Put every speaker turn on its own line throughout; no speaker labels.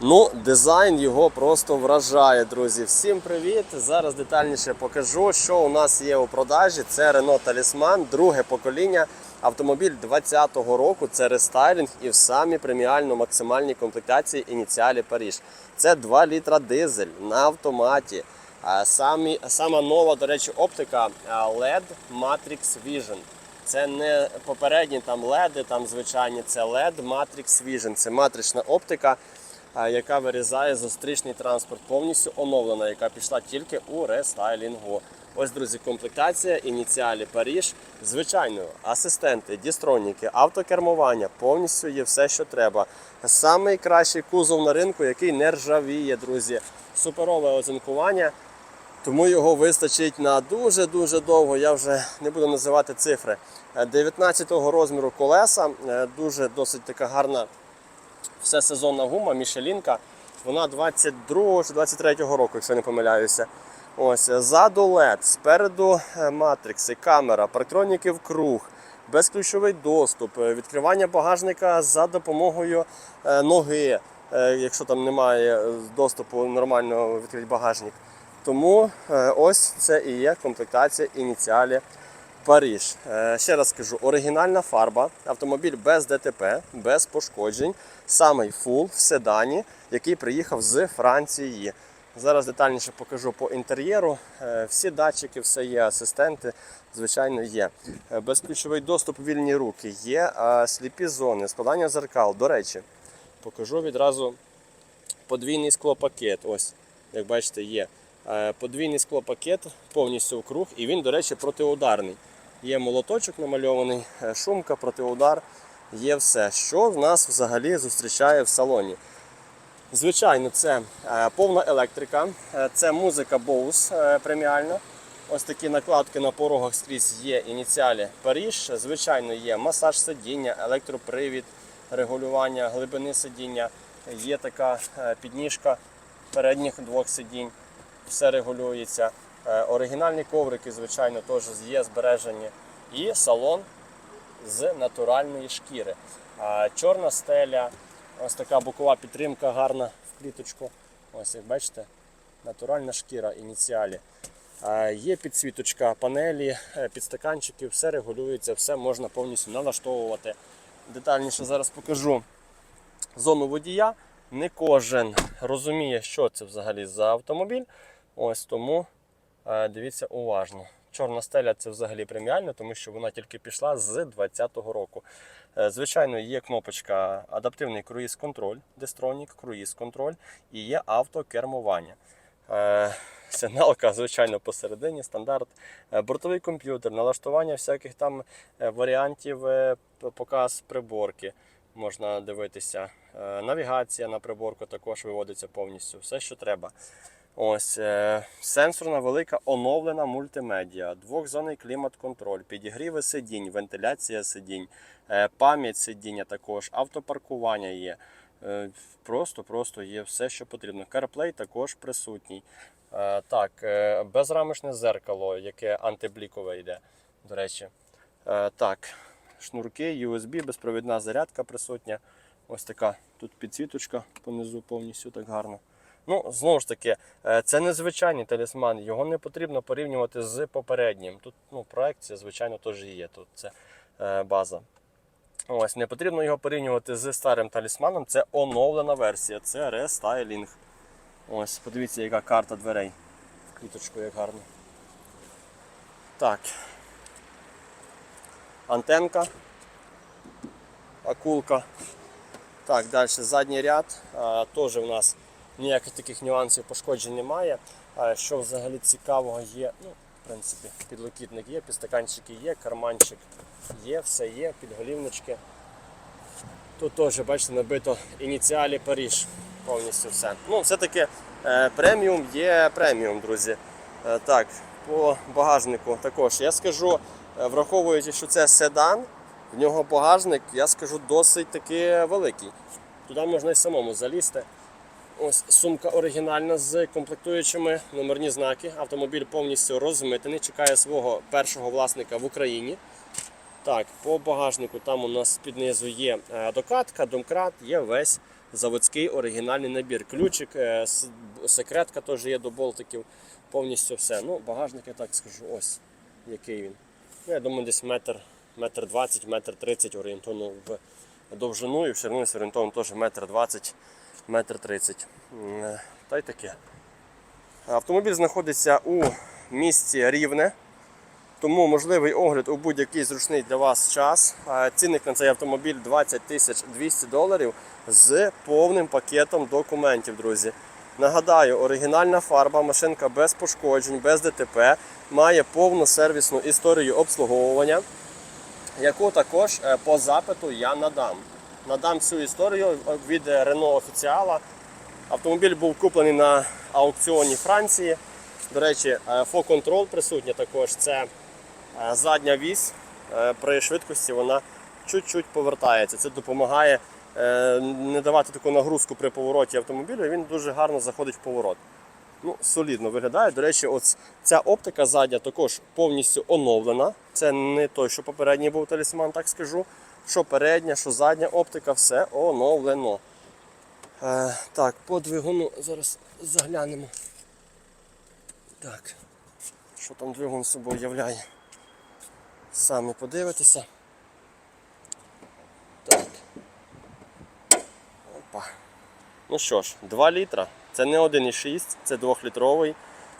Ну, дизайн його просто вражає, друзі. Всім привіт! Зараз детальніше покажу, що у нас є у продажі. Це Renault Talisman, друге покоління. Автомобіль 2020 року. Це рестайлінг і в самій преміально максимальній комплектації ініціалі Паріж. Це 2 літра дизель на автоматі. Самі, сама нова, до речі, оптика LED Matrix Vision. Це не попередні там LED, там звичайні, це LED Matrix Vision. Це матрична оптика, яка вирізає зустрічний транспорт, повністю оновлена, яка пішла тільки у рестайлінгу. Ось, друзі, комплектація, ініціалі Паріж. Звичайно, асистенти, дістроніки, автокермування, повністю є все, що треба. Самий кращий кузов на ринку, який не ржавіє, друзі. Суперове оцінкування. Тому його вистачить на дуже-дуже довго. Я вже не буду називати цифри. 19-го розміру колеса, е, дуже досить така гарна всесезонна гума, мішелінка. Вона 22 чи 23-го року, якщо не помиляюся. Ось ззаду LED, спереду е, матрикси, камера, парктроніки в круг, безключовий доступ, е, відкривання багажника за допомогою е, ноги, якщо там немає доступу нормального відкрити багажник. Тому ось це і є комплектація ініціалі Паріж. Е, Ще раз скажу, оригінальна фарба, автомобіль без ДТП, без пошкоджень, самий фул в седані, який приїхав з Франції. Зараз детальніше покажу по інтер'єру. Е, Всі датчики, все є, асистенти, звичайно, є. Е, Безключовий доступ, вільні руки, є сліпі зони, складання зеркал. До речі, покажу відразу подвійний склопакет. Ось, як бачите, є. Подвійний склопакет повністю в круг, і він, до речі, протиударний. Є молоточок намальований, е, шумка, протиудар, є все. Що в нас взагалі зустрічає в салоні? Звичайно, це е, повна електрика, е, це музика Bose преміальна. Ось такі накладки на порогах скрізь є ініціалі Паріж. Звичайно, є масаж сидіння, електропривід, регулювання глибини сидіння. Є така підніжка передніх двох сидінь. Все регулюється. Е, Оригінальні коврики, звичайно, теж є збережені. І салон з натуральної шкіри. Чорна стеля, ось така бокова підтримка гарна в кліточку. Ось як бачите, натуральна шкіра ініціалі. Є підсвіточка панелі, е, підстаканчики, все регулюється, все можна повністю налаштовувати. Детальніше зараз покажу зону водія. Не кожен розуміє, що це взагалі за автомобіль. Ось тому дивіться уважно. Чорна стеля це взагалі преміально, тому що вона тільки пішла з 2020 року. Е, Звичайно, є кнопочка адаптивний круїз-контроль, Destronік, круїз-контроль і є автокермування. Е, Сигналка, звичайно, посередині, стандарт, Е, бортовий комп'ютер, налаштування всяких там е, варіантів, е, показ приборки можна дивитися. Е, Навігація на приборку також виводиться повністю, все, що треба. Ось е, сенсорна велика оновлена мультимедіа, двохзонний клімат-контроль, підігріви сидінь, вентиляція сидінь, е, пам'ять сидіння також, автопаркування є. Е, Просто просто є все, що потрібно. CarPlay також присутній. Так, безрамочне зеркало, яке антиблікове йде, до речі. Так, шнурки, USB, безпровідна зарядка присутня. Ось така тут підсвіточка понизу повністю так гарно. Ну, знову ж таки, е, це незвичайний талісман, його не потрібно порівнювати з попереднім. Тут ну, проекція, звичайно, теж є. Тут це е, база. Ось, не потрібно його порівнювати з старим талісманом. Це оновлена версія, це рестайлінг. Ось, подивіться, яка карта дверей. Квіточку як гарно. Так. Антенка. Акулка. Так, далі задній ряд. Теж у нас ніяких таких нюансів пошкоджень немає. Що взагалі цікавого є, ну, в принципі, підлокітник є, підстаканчики є, карманчик є, все є, підголівнички. Тут теж, бачите, набито ініціалі Паріж. Повністю все. Ну, все-таки е, преміум є преміум, друзі. Е, так, по багажнику також. Я скажу, е, враховуючи, що це седан, в нього багажник, я скажу, досить таки великий. Туди можна і самому залізти. Ось сумка оригінальна з комплектуючими номерні знаки. Автомобіль повністю розмитений, чекає свого першого власника в Україні. Так, по багажнику там у нас під низу є е, докатка, домкрат, є весь заводський оригінальний набір. Ключик, е, секретка теж є до болтиків, повністю все. Ну, багажник, я так скажу, ось який він. Ну, я думаю, десь метр, метр 20, метр 30 орієнтовно в довжину і в ширину орієнтовно теж метр 20, метр 30. Е, Та й таке. Автомобіль знаходиться у місті Рівне. Тому можливий огляд у будь-який зручний для вас час. Цінник на цей автомобіль 20 тисяч 200 доларів з повним пакетом документів, друзі. Нагадаю, оригінальна фарба, машинка без пошкоджень, без ДТП, має повну сервісну історію обслуговування, яку також е, по запиту я надам. Надам цю історію від е, Renault офіціала. Автомобіль був куплений на аукціоні Франції. До речі, е, фо-контрол присутній також. Це е, задня вісь е, при швидкості вона чуть-чуть повертається. Це допомагає е, не давати таку нагрузку при повороті автомобіля. Він дуже гарно заходить в поворот. Ну, солідно виглядає. До речі, ось ця оптика задня також повністю оновлена. Це не той, що попередній був талісман, так скажу. Що передня, що задня оптика, все оновлено. Е, так, по двигуну зараз заглянемо. Так, що там двигун собою являє? Самі подивитеся. Так. Опа. Ну що ж, 2 літра. Це не 1,6, це 2-літровий,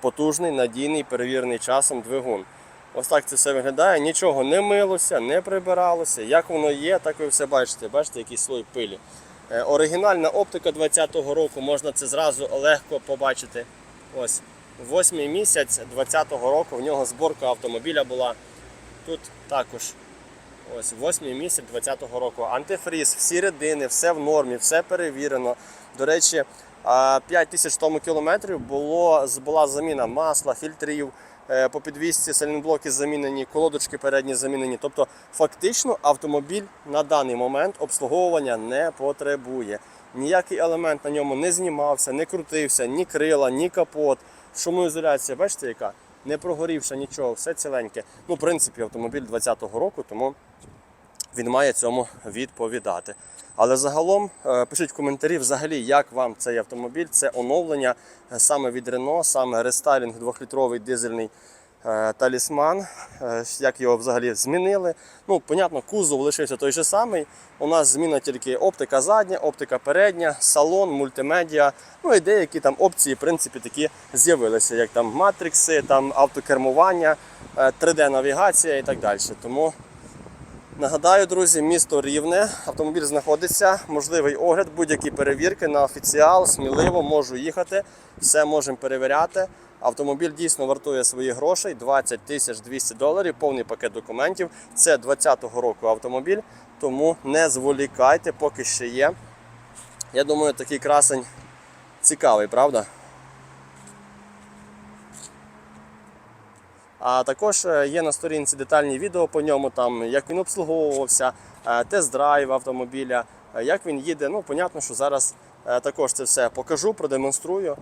потужний, надійний, перевірений часом двигун. Ось так це все виглядає. Нічого не милося, не прибиралося. Як воно є, так ви все бачите. Бачите, який слой пилі. Е, Оригінальна оптика 20-го року, можна це зразу легко побачити. Ось, восьмий місяць 20-го року в нього зборка автомобіля була. Тут також ось восьмий місяць 20-го року. Антифріз, всі рідини, все в нормі, все перевірено. До речі, 5 тисяч тому кілометрів було, була заміна масла, фільтрів. Е, По підвісці сайлентблоки замінені, колодочки передні замінені. Тобто, фактично, автомобіль на даний момент обслуговування не потребує. Ніякий елемент на ньому не знімався, не крутився, ні крила, ні капот. Шумоізоляція, бачите, яка? Не прогорівша нічого, все ціленьке. Ну, в принципі, автомобіль 20-го року, тому він має цьому відповідати. Але загалом е, пишіть коментарі, взагалі, як вам цей автомобіль, це оновлення е, саме від Renault, саме рестайлінг 2-літровий дизельний е, талісман, як його взагалі змінили. Ну, понятно, кузов лишився той же самий. У нас зміна тільки оптика задня, оптика передня, салон, мультимедіа. Ну і деякі там опції, в принципі, такі з'явилися, як там матрикси, там автокермування, 3D-навігація і так далі. Тому Нагадаю, друзі, місто Рівне. Автомобіль знаходиться, можливий огляд, будь-які перевірки на офіціал, сміливо можу їхати, все можемо перевіряти. Автомобіль дійсно вартує своїх грошей 20 тисяч 200 доларів, повний пакет документів. Це 20-го року автомобіль, тому не зволікайте, поки ще є. Я думаю, такий красень цікавий, правда? А також е, є на сторінці детальні відео по ньому, там як він обслуговувався, е, тест-драйв автомобіля, е, як він їде. Ну, понятно, що зараз також це все покажу, продемонструю,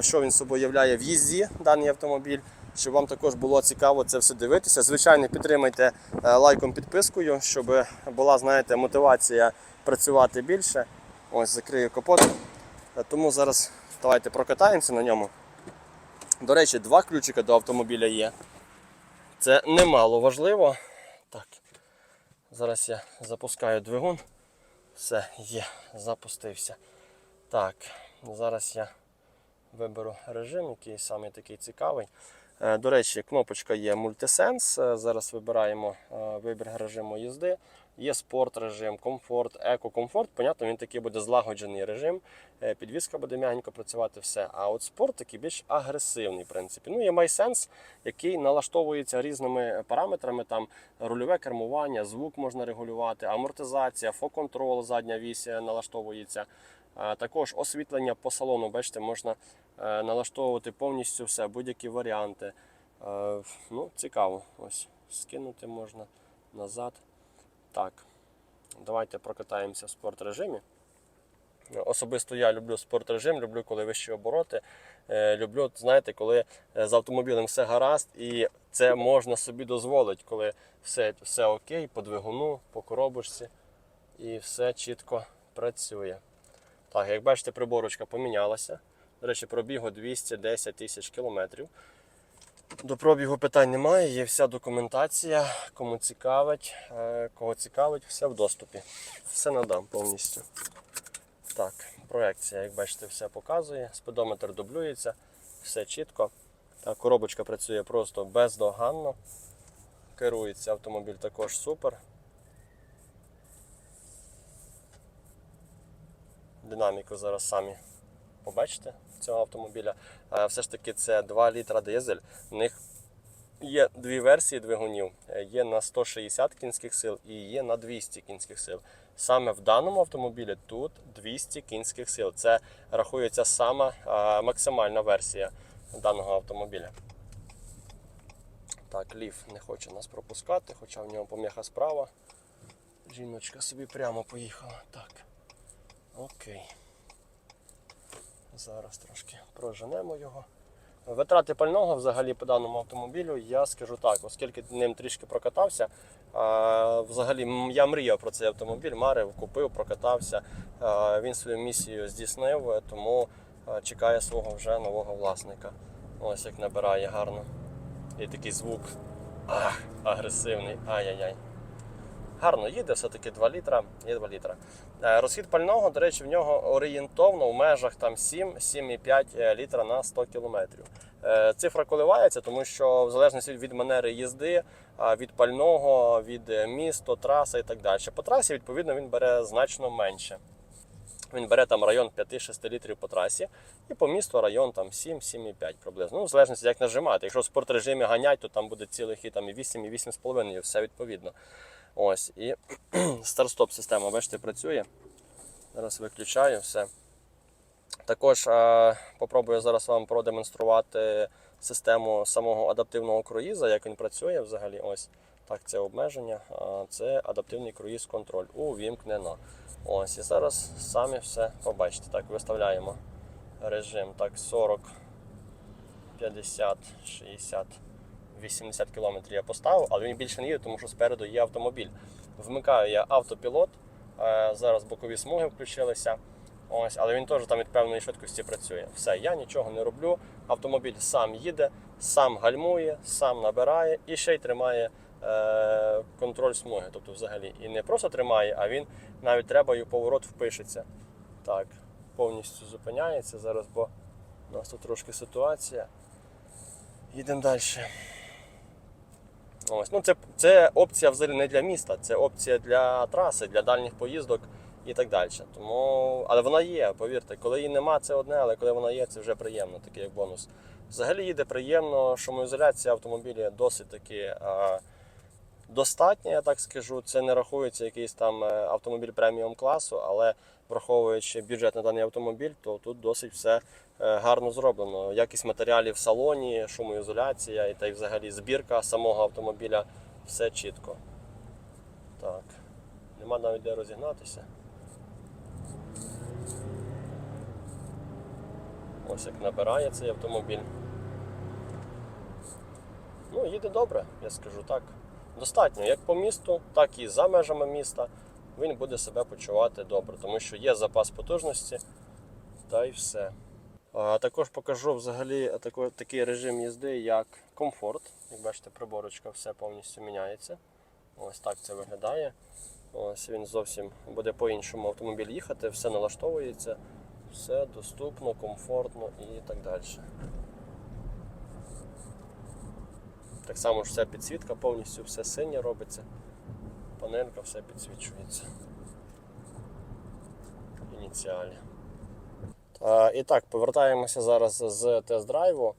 що він собою являє в їзді даний автомобіль. Щоб вам також було цікаво це все дивитися. Звичайно, підтримайте лайком, підпискою, щоб була, знаєте, мотивація працювати більше. Ось закрию капот. Тому зараз давайте прокатаємося на ньому. До речі, два ключика до автомобіля є. Це немало важливо. Так, зараз я запускаю двигун. Все, є, запустився. Так, зараз я виберу режим, який саме такий цікавий. Е, До речі, кнопочка є мультисенс. Е, Зараз вибираємо е, вибір режиму їзди. Є спорт режим, комфорт, еко-комфорт. Понятно, він такий буде злагоджений режим. Е, Підвізка буде м'ягенько працювати, все. А от спорт такий більш агресивний, в принципі. Ну, є MySense, який налаштовується різними параметрами. Там рульове кермування, звук можна регулювати, амортизація, фоконтрол, задня вісь е, налаштовується. Також освітлення по салону, бачите, можна е, налаштовувати повністю все, будь-які варіанти. Е, Ну, цікаво. Ось, скинути можна назад. Так, давайте прокатаємося в спорт режимі. Особисто я люблю спорт режим, люблю, коли вищі обороти. Е, Люблю, знаєте, коли е, з автомобілем все гаразд, і це можна собі дозволити, коли все, все окей, по двигуну, по коробочці, і все чітко працює. Так, як бачите, приборочка помінялася. До речі, пробігу 210 тисяч кілометрів. До пробігу питань немає, є вся документація, кому цікавить, е, кого цікавить, все в доступі. Все надам повністю. Так, проекція, як бачите, все показує. Спидометр дублюється, все чітко. Так, коробочка працює просто бездоганно. Керується автомобіль також супер. Динаміку зараз самі побачите цього автомобіля. Е, Все ж таки це 2 літра дизель. У них є дві версії двигунів: Е, є на 160 кінських сил і є на 200 кінських сил. Саме в даному автомобілі тут 200 кінських сил. Це рахується сама е, максимальна версія даного автомобіля. Так, ліф не хоче нас пропускати, хоча в нього пом'яха справа. Жіночка собі прямо поїхала. Так. Окей. Зараз трошки проженемо його. Витрати пального взагалі по даному автомобілю, я скажу так, оскільки ним трішки прокатався. Взагалі я мріяв про цей автомобіль, марив, купив, прокатався. Він свою місію здійснив, тому чекає свого вже нового власника. Ось як набирає гарно. І такий звук ах, агресивний. Ай-яй-яй. Гарно їде, все-таки 2 літра, є 2 літра. Е, Розхід пального, до речі, в нього орієнтовно в межах там 7-7,5 літра на 100 кілометрів. Е, Цифра коливається, тому що в залежності від манери їзди, від пального, від е, місто, траса і так далі. По трасі, відповідно, він бере значно менше. Він бере там район 5-6 літрів по трасі, і по місту район там 7-7,5 приблизно. Ну, в залежності, як нажимати. Якщо в спортрежимі ганять, то там буде цілих і там і 8, і 8,5, і все відповідно. Ось. І старт-стоп система, бачите, працює. Зараз виключаю все. Також е, попробую зараз вам продемонструвати систему самого адаптивного круїза, як він працює взагалі. Ось так, це обмеження, а це адаптивний круїз контроль. Увімкнено. Ось, і зараз самі все побачите. Так, виставляємо режим. Так, 40, 50, 60, 80 км я поставив, але він більше не їде, тому що спереду є автомобіль. Вмикаю я автопілот. е, Зараз бокові смуги включилися. Ось, але він теж там від певної швидкості працює. Все, я нічого не роблю. Автомобіль сам їде, сам гальмує, сам набирає і ще й тримає е, контроль смуги. Тобто, взагалі, і не просто тримає, а він навіть треба і в поворот впишеться. Так, повністю зупиняється зараз, бо у нас тут трошки ситуація. Їдемо далі. Ось, ну це, це опція взагалі не для міста, це опція для траси, для дальніх поїздок і так далі. Тому, але вона є, повірте, коли її нема, це одне, але коли вона є, це вже приємно, такий як бонус. Взагалі їде приємно, шумоізоляція автомобіля досить таки а, достатня, я так скажу. Це не рахується якийсь там е, автомобіль преміум класу, але враховуючи бюджет на даний автомобіль, то тут досить все гарно зроблено. Якість матеріалів в салоні, шумоізоляція і та й взагалі збірка самого автомобіля, все чітко. Так, нема навіть де розігнатися. Ось як набирає цей автомобіль. Ну, їде добре, я скажу так. Достатньо як по місту, так і за межами міста. Він буде себе почувати добре, тому що є запас потужності та й все. А, також покажу взагалі такий режим їзди, як комфорт. Як бачите, приборочка все повністю міняється. Ось так це виглядає. Ось він зовсім буде по-іншому автомобіль їхати, все налаштовується, все доступно, комфортно і так далі. Так само ж вся підсвітка, повністю все синє робиться. Панелька все підсвічується. Ініціалі. І так, повертаємося зараз з тест-драйву.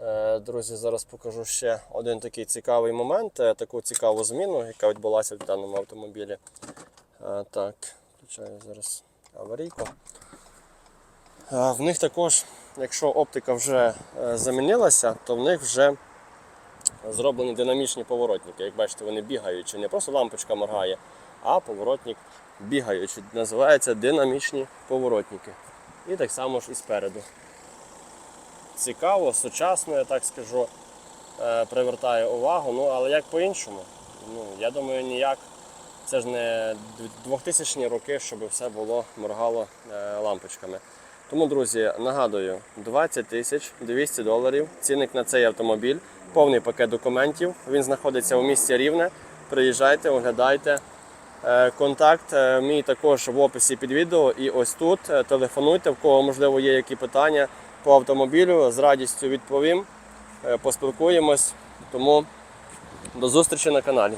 Е, Друзі, зараз покажу ще один такий цікавий момент, е, таку цікаву зміну, яка відбулася в даному автомобілі. Е, Так, включаю зараз аварійку. В них також, якщо оптика вже замінилася, то в них вже зроблені динамічні поворотники. Як бачите, вони бігаючі. Не просто лампочка моргає, а поворотник бігаючий. Називається динамічні поворотники. І так само ж і спереду. Цікаво, сучасно, я так скажу, е, привертає увагу. Ну, але як по-іншому? Ну, я думаю, ніяк. Це ж не 2000 роки, щоб все було моргало е, лампочками. Тому, друзі, нагадую, 20 тисяч 200 доларів. Цінник на цей автомобіль, повний пакет документів. Він знаходиться у місті Рівне. Приїжджайте, оглядайте. Е, Контакт е, мій також в описі під відео. І ось тут Е, телефонуйте, в кого можливо є які питання по автомобілю. З радістю відповім. Поспілкуємось. Тому до зустрічі на каналі.